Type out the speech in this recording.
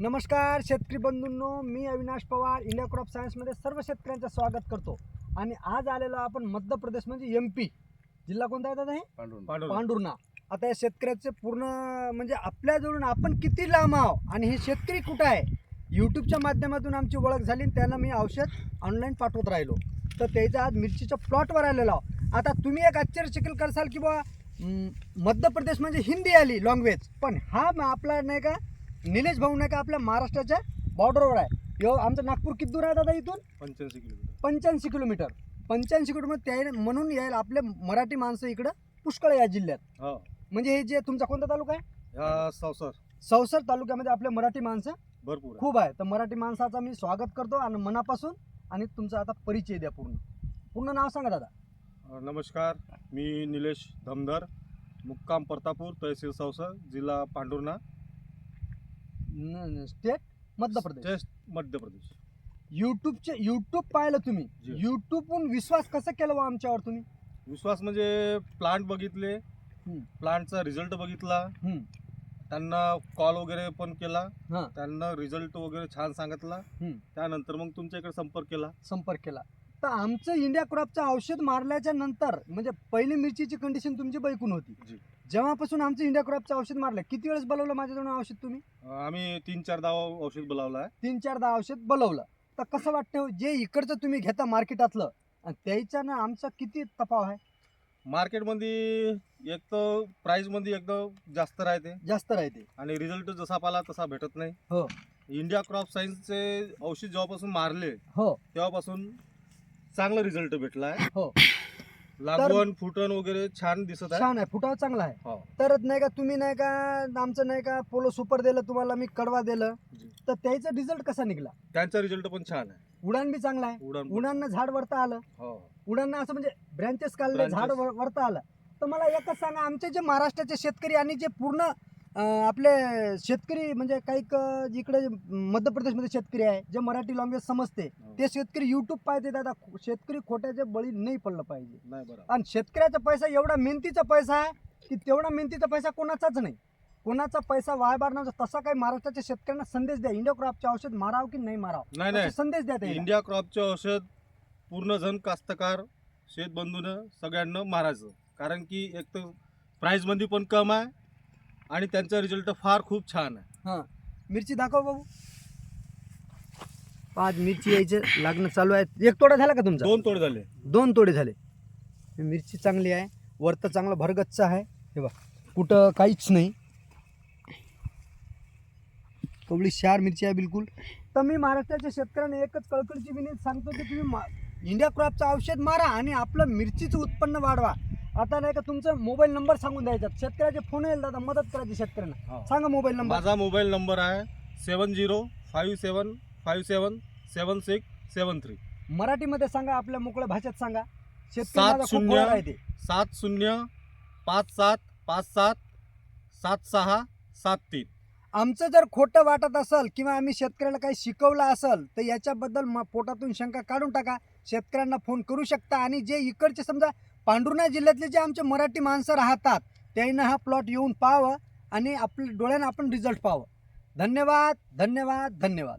नमस्कार शेतकरी बंधूंनो मी अविनाश पवार इंडिया क्रॉप सायन्समध्ये सर्व शेतकऱ्यांचं स्वागत करतो. आणि आज आलेलो आपण मध्य प्रदेश म्हणजे एम पी जिल्हा कोणता येतात हे? पांडुरणा आता या शेतकऱ्याचे पूर्ण म्हणजे आपल्याजवळून आपण किती लांब आहो आणि हे शेतकरी कुठं आहे? यूट्यूबच्या माध्यमातून आमची ओळख झाली आणि त्यांना मी औषध ऑनलाईन पाठवत राहिलो. तर त्याचा आज मिरचीच्या प्लॉटवर आलेलो आहो आता तुम्ही एक आश्चर्यचकित करसाल की बा मध्य प्रदेश म्हणजे हिंदी आली लँग्वेज पण हा आपला नाही का निलेश भाऊ नाही का आपल्या महाराष्ट्राच्या बॉर्डरवर आहे. यो आमचं नागपूर किती दूर आहे दादा इथून? पंच्याऐंशी किलोमीटर. पंच्याऐंशी किलोमीटर. पंच्याऐंशी किलोमीटर त्या म्हणून यायला आपले मराठी माणसं इकडं पुष्कळ आहे या जिल्ह्यात. हा. म्हणजे हे जे तुमचा कोणता तालुका आहे? ह्या संसार सवसर तालुक्यामध्ये आपले मराठी माणसं भरपूर आहे. खूप आहे. तर मराठी माणसाचा मी स्वागत करतो आणि मनापासून आणि तुमचा आता परिचय द्या पूर्ण. पूर्ण नाव सांगा दादा. अ, नमस्कार. मी निलेश धमधर मुक्काम प्रतापूर तहसील संसार जिल्हा Pandhurna state Madhya Pradesh taste Madhya Pradesh युट्यूबचे YouTube पाहिलं तुम्ही जी. युट्यूबहून विश्वास कसा केला बा आमच्यावर तुम्ही विश्वास म्हणजे प्लांट बघितले हम्म. प्लांटचा रिझल्ट बघितला हम्म, त्यांना कॉल वगैरे पण केला हा. त्यांना रिझल्ट वगैरे छान सांगितला हम्म. त्यानंतर मग तुमच्या इकडे संपर्क केला संपर्क केला तर आमचं इंडिया क्रॉपचं औषध मारल्याच्या नंतर म्हणजे पहिली मिरचीची कंडिशन तुमची बैकून होती जी. जेव्हापासून आमचं इंडिया क्रॉपचं औषध मारलं किती वेळेस बोलवलं माझ्याजवळ औषध तुम्ही? आम्ही तीन चार दावा औषध बोलावलं आहे. तीन चार दहा औषध बोलवलं. तर कसं वाटतं हो? जे इकडचं तुम्ही घेता मार्केटातलं आणि त्याच्यानं आमचा किती तफाव आहे? मार्केटमध्ये एक तर प्राईजमध्ये एकदम जास्त राहते. जास्त राहते. आणि रिझल्ट जसा पाला तसा भेटत नाही. हो. इंडिया क्रॉप सायन्सचे औषध जेव्हापासून मारले हो. तेव्हापासून चांगला रिझल्ट भेटला आहे. हो. लागवण फुटण वगैरे छान दिसत आहे. छान आहे. फुटाव चांगला आहे. हो. तरच नाही का तुम्ही नाही का आमचं नाही का पोलो सुपर दिलं तुम्हाला मी कडवा दिलं जी. तर त्याचा रिझल्ट कसा निघला? त्यांचा रिझल्ट पण छान आहे. उडान बी चांगला आहे. उडान उडांना झाड वरता आलं. हो. उडांना असं म्हणजे ब्रँचेस काढले Branches. झाड वर- वरता आलं. तर मला एकच सांगा आमचे जे महाराष्ट्राचे शेतकरी आणि जे पूर्ण आपले शेतकरी म्हणजे काही क- जिकडे मध्य प्रदेशमध्ये शेतकरी आहे जे मराठी लँग्वेज समजते हो. ते शेतकरी युट्यूब पाहते दादा शेतकरी खोट्याच्या बळी नाही पडलं पाहिजे. नाही बरोबर. आणि शेतकऱ्याचा पैसा एवढा मेहनतीचा पैसा आहे की तेवढा मेहनतीचा पैसा कोणाचाच नाही. कोणाचा पैसा वायबार नव्हता तसा काही महाराष्ट्राच्या शेतकऱ्यांना संदेश द्या. इंडिया क्रॉपचे औषध मारावं की नाही मारावं? नाही असा नाही संदेश द्या त्याला. इंडिया क्रॉपचे औषध पूर्ण जण कास्तकार शेतबंधून सगळ्यांना मारायचं. कारण की एक तर प्राईजमध्ये पण कम आहे आणि त्यांचा रिझल्ट फार खूप छान आहे. मिरची दाखव बाबू. पाच मिरची यायचं लागणं चालू आहे एक तोडा झाला का तुमचा? दोन तोड झाले. दोन तोडे झाले. ही मिरची चांगली आहे. वरतं चांगलं भरगच्च आहे. हे बघ कुठं काहीच नाही. कवळी शार मिरची आहे बिलकुल. तर मी महाराष्ट्राच्या शेतकऱ्यांना एकच कळकळीची विनंती सांगतो की तुम्ही मा इंडिया क्रॉपचं औषध मारा आणि आपलं मिरचीचं उत्पन्न वाढवा. आता नाही का तुमचा मोबाईल नंबर सांगून द्यायचा. शेतकऱ्याचे फोन येईल दादा मदत करायची शेतकऱ्यांना. हो. सांगा मोबाईल नंबर. माझा मोबाईल नंबर आहे seven zero five seven five seven seven six seven three. मराठीमध्ये सांगा आपल्या मोकळ्या भाषेत सांगा. सात शून्य. सात शून्य पाच सात पाच सात सात सहा सात तीन. आमचं जर खोटं वाटत असेल किंवा आम्ही शेतकऱ्याला काही शिकवलं असेल तर याच्याबद्दल म पोटातून शंका काढून टाका. शेतकऱ्यांना फोन करू शकता. आणि जे इकडचे समजा पांढुर्णा जिल्ह्यातले जे आमचे मराठी माणसं राहतात त्यांना हा प्लॉट येऊन पाहावं आणि आपल्या डोळ्यानं आपण रिझल्ट पाहावं. धन्यवाद धन्यवाद धन्यवाद.